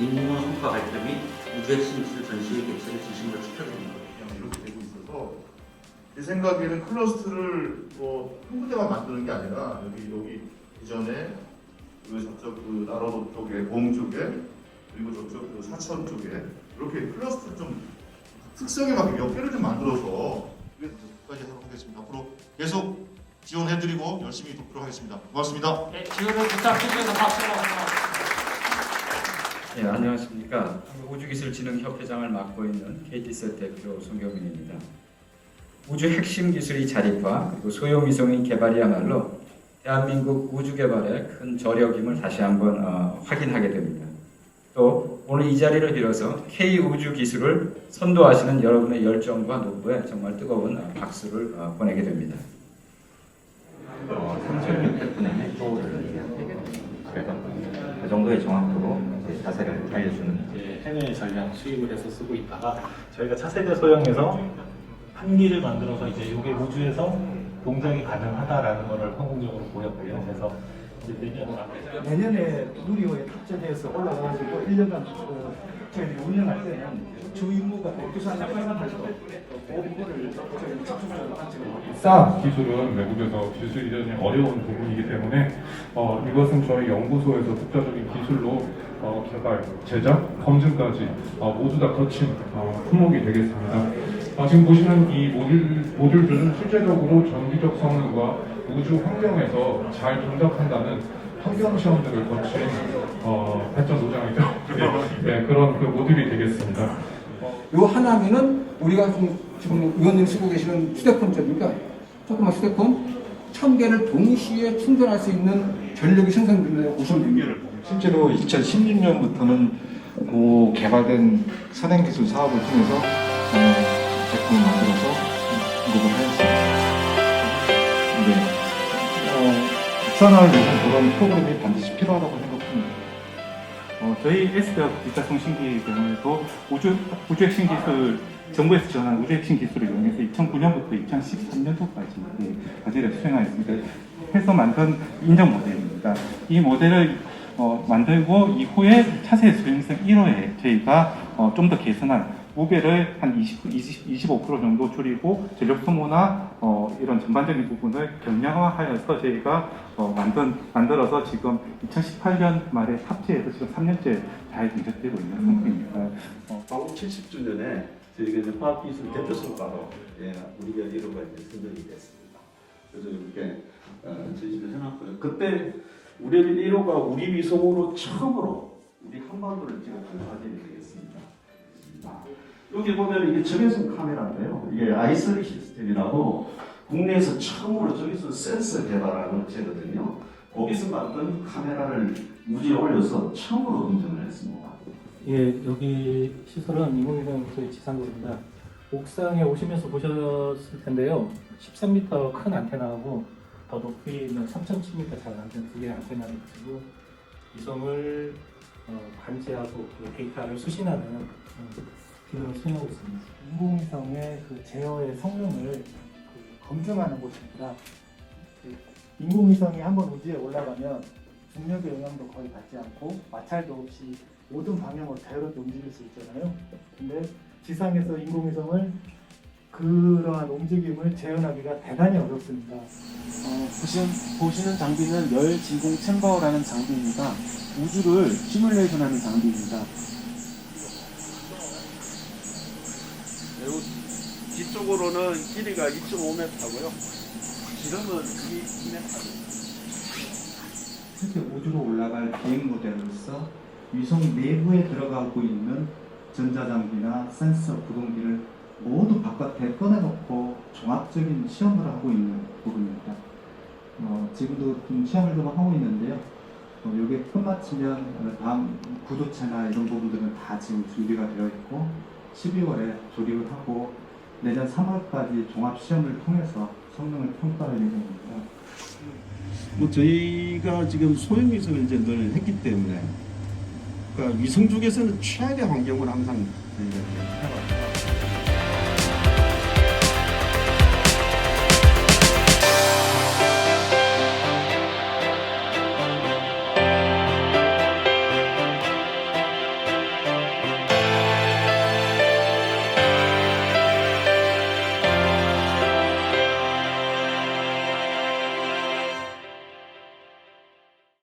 인문 성과 발표 및 우주 핵심 기술 전시회 개최를 진심으로 축하드립니다. 이렇게 되고 있어서 제 생각에는 클러스트를 뭐한 군데만 만드는 게 아니라 여기 여기 이전에 그 저쪽 그 나로도 쪽에 봉 쪽에 그리고 저쪽 그 사천 쪽에 이렇게 클러스트 좀 특성에 맞게 몇 개를 좀 만들어서 끝까지 하도록 하겠습니다. 앞으로 계속 지원해드리고 열심히 돕도록 하겠습니다. 고맙습니다. 네, 지원을 부탁드리면서 박수로 환영합니다. 네, 안녕하십니까. 우주기술진흥협회장을 맡고 있는 KT셋 대표 송경민입니다. 우주 핵심 기술이 자립화 그리고 소형위성의 개발이야말로 대한민국 우주 개발에 큰 저력임을 다시 한번 어, 확인하게 됩니다. 또 오늘 이 자리를 빌어서 K 우주 기술을 선도하시는 여러분의 열정과 노고에 정말 뜨거운 어, 박수를 어, 보내게 됩니다. 어, 3,600분의 1호를 그래서 그 정도의 정확도로 자세를 알려주는 이제 해외 전량 수입을 해서 쓰고 있다가 저희가 차세대 소형에서 한기를 만들어서 이제 이게 우주에서 동작이 가능하다라는 것을 성공적으로 보였고요. 그래서 내년 내년에 누리호에 탑재해서 올라가가지고 1년간 그 저희들이 운영할 때는 주 임무가 교수한테 활용할 때 그거를 저희 접촉적으로 관측을 하고 있습니다. 사 기술은 외국에서 기술 이전이 어려운 부분이기 때문에 어, 이것은 저희 연구소에서 독자적인 기술로 어, 개발, 제작, 검증까지 어, 모두 다 거친 어, 품목이 되겠습니다. 어, 지금 보시는 이 모듈, 모듈들은 실제적으로 전기적 성능과 우주 환경에서 잘 동작한다는 환경 시험들을 거친 어, 발전 노장이죠. 네, 그런 그 모듈이 되겠습니다. 요 하나면은 우리가 지금, 지금 의원님 쓰고 계시는 휴대폰입니까? 조그만 휴대폰 천 개를 동시에 충전할 수 있는 전력이 보시면 됩니다. 실제로 2016년부터는 그 개발된 선행기술 사업을 통해서 어, 제품을 만들어서 공급을 하였습니다. 어, 국산화를 위해서 그런 프로그램이 반드시 필요하다고 생각합니다. 어, 저희 S대학 기타통신기 경우에도 우주, 우주 핵심 기술, 정부에서 지원한 우주 핵심 기술을 이용해서 2009년부터 2013년도까지 예, 과제를 수행하였습니다. 해서 만든 인정 모델입니다. 이 모델을 어, 만들고 이후에 차세 수행성 1호에 저희가 어, 좀 더 개선한 무게를 한 20, 20, 25% 정도 줄이고 전력 소모나 어, 이런 전반적인 부분을 경량화하여서 저희가 어, 만든, 만들어서 지금 2018년 말에 탑재해서 지금 3년째 잘 진행되고 있는 상태입니다. 어, 광복 70주년에 저희가 이제 화학기술 대표 성과로 예, 우리가 이루가 이제 선정이 됐습니다. 그래서 이렇게 어, 전시를 해놨고요. 그때 우리 1호가 우리 위성으로 처음으로 우리 한반도를 찍었던 사진이 되겠습니다. 아, 여기 보면 이게 적외선 카메라인데요. 이게 아이슬리 시스템이라고 국내에서 처음으로 적외선 센서 개발한 업체거든요. 거기서 만든 카메라를 우주에 올려서 처음으로 운전을 했습니다. 예, 여기 시설은 인공위성 기술의 지상국입니다. 옥상에 오시면서 보셨을 텐데요. 13m 큰 안테나하고 더 높이 있는 3,000m 잘 안테나 두 개의 안테나를 가지고 위성을 어, 관제하고 그 데이터를 수신하는 음, 기능을 수행하고 있습니다. 인공위성의 그 제어의 성능을 그 검증하는 곳입니다. 그 인공위성이 한번 우주에 올라가면 중력의 영향도 거의 받지 않고 마찰도 없이 모든 방향으로 자유롭게 움직일 수 있잖아요. 근데 지상에서 인공위성을 그러한 움직임을 재현하기가 대단히 어렵습니다. 어, 보시는, 보시는 장비는 열 진공 챔버라는 장비입니다. 우주를 시뮬레이션하는 장비입니다. 뒤쪽으로는 길이가 2.5m고요. 지름은 2m. 실제 우주로 올라갈 비행 모델로서 위성 내부에 들어가고 있는 전자장비나 센서, 구동기를 모두 바깥에 꺼내놓고 종합적인 시험을 하고 있는 부분입니다. 어, 지금도 좀 시험을 좀 하고 있는데요. 어, 이게 끝마치면 다음 구도체나 이런 부분들은 다 지금 준비가 되어 있고 12월에 조립을 하고 내년 3월까지 종합 시험을 통해서 성능을 평가할 예정입니다. 뭐 저희가 지금 소형 위성을 이제 늘 했기 때문에 그러니까 위성 쪽에서는 최악의 환경을 항상 해왔다.